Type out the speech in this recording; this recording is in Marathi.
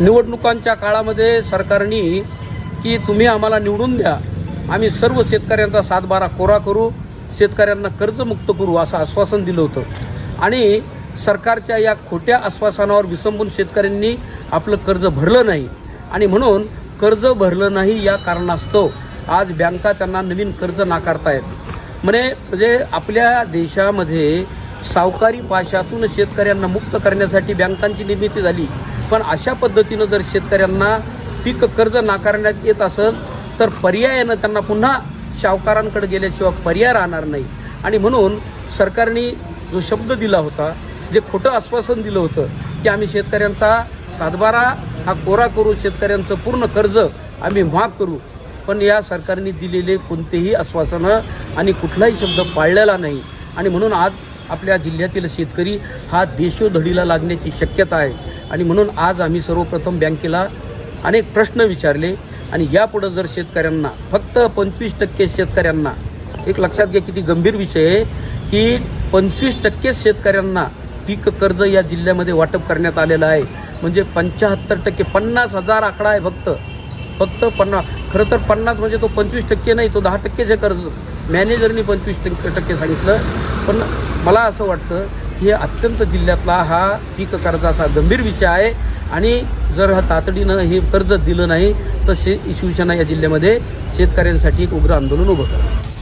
निवडणुकांच्या काळामध्ये सरकारने की तुम्ही आम्हाला निवडून द्या. आम्ही सर्व शेतकऱ्यांचा सातबारा कोरा करू शेतकऱ्यांना कर्जमुक्त करू असं आश्वासन दिलं होतं. आणि सरकारच्या या खोट्या आश्वासनावर विसंबून शेतकऱ्यांनी आपलं कर्ज भरलं नाही. आणि म्हणून कर्ज भरलं नाही या कारणास्तव आज बँका त्यांना नवीन कर्ज नाकारतायत. म्हणे म्हणजे आपल्या देशामध्ये सावकारी पाशातून शेतकऱ्यांना मुक्त करण्यासाठी बँकांची निर्मिती झाली. पण अशा पद्धतीनं जर शेतकऱ्यांना पीक कर्ज नाकारण्यात येत असेल तर पर्यायानं त्यांना पुन्हा सावकारांकडे गेल्याशिवाय पर्याय राहणार नाही. आणि म्हणून सरकारने जो शब्द दिला होता जे खोटं आश्वासन दिलं होतं की आम्ही शेतकऱ्यांचा सातबारा हा कोरा करू शेतकऱ्यांचं पूर्ण कर्ज आम्ही माफ करू पण या सरकारने दिलेले कोणतेही आश्वासनं आणि कुठलाही शब्द पाळलेला नाही. आणि म्हणून आज आपल्या जिल्ह्यातील शेतकरी हा देशोधडीला लागण्याची शक्यता आहे. आणि म्हणून आज आम्ही सर्वप्रथम बँकेला अनेक प्रश्न विचारले आणि यापुढं जर शेतकऱ्यांना फक्त पंचवीस टक्के शेतकऱ्यांना एक लक्षात घ्या किती गंभीर विषय आहे की पंचवीस टक्के शेतकऱ्यांना पीक कर्ज या जिल्ह्यामध्ये वाटप करण्यात आलेलं आहे. म्हणजे पंच्याहत्तर टक्के पन्नास हजार आकडा आहे फक्त. फक्त पन्नास खरं तर पन्नास म्हणजे तो पंचवीस टक्के नाही तो दहा टक्केचे कर्ज मॅनेजरनी पंचवीस टक्के टक्के सांगितलं. पण मला असं वाटतं की हे अत्यंत जिल्ह्यातला हा पीक कर्जाचा गंभीर विषय आहे. आणि जर हा तातडीनं हे कर्ज दिलं नाही तर शे शिवसेना या जिल्ह्यामध्ये शेतकऱ्यांसाठी एक उग्र आंदोलन उभं करा.